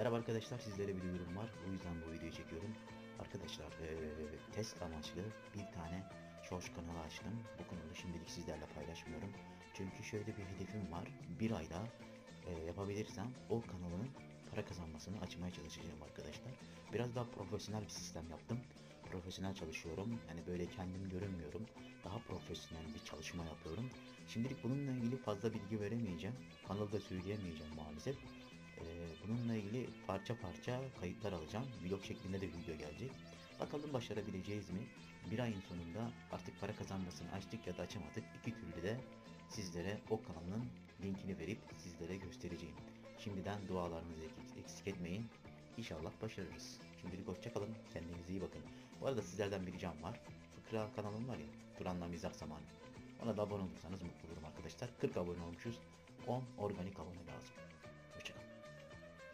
Merhaba arkadaşlar sizlere bir duyurum var. O yüzden bu videoyu çekiyorum. Arkadaşlar eee, test amaçlı bir tane Shorts kanalı açtım. Bu kanalı şimdilik sizlerle paylaşmıyorum. Çünkü şöyle bir hedefim var. Bir ayda eee, yapabilirsem o kanalın para kazanmasını açmaya çalışacağım arkadaşlar. Biraz daha profesyonel bir sistem yaptım. Profesyonel çalışıyorum. Yani böyle kendim görünmüyorum. Daha profesyonel bir çalışma yapıyorum. Şimdilik bununla ilgili fazla bilgi veremeyeceğim. Kanalda söyleyemeyeceğim maalesef. Ee, bununla ilgili parça parça kayıtlar alacağım. Vlog şeklinde de video gelecek. Bakalım başarabileceğiz mi? Bir ayın sonunda artık para kazanmasını açtık ya da açamadık. İki türlü de sizlere o kanalın linkini verip sizlere göstereceğim. Şimdiden dualarınızı eksik- etmeyin. İnşallah başarırız. Şimdilik hoşçakalın. Kendinize iyi bakın. Bu arada sizlerden bir ricam var. Fıkra kanalım var ya. Turan'la mizah zamanı. Ona da abone olursanız mutlu olurum arkadaşlar. 40 abone olmuşuz. 10 organik abone lazım.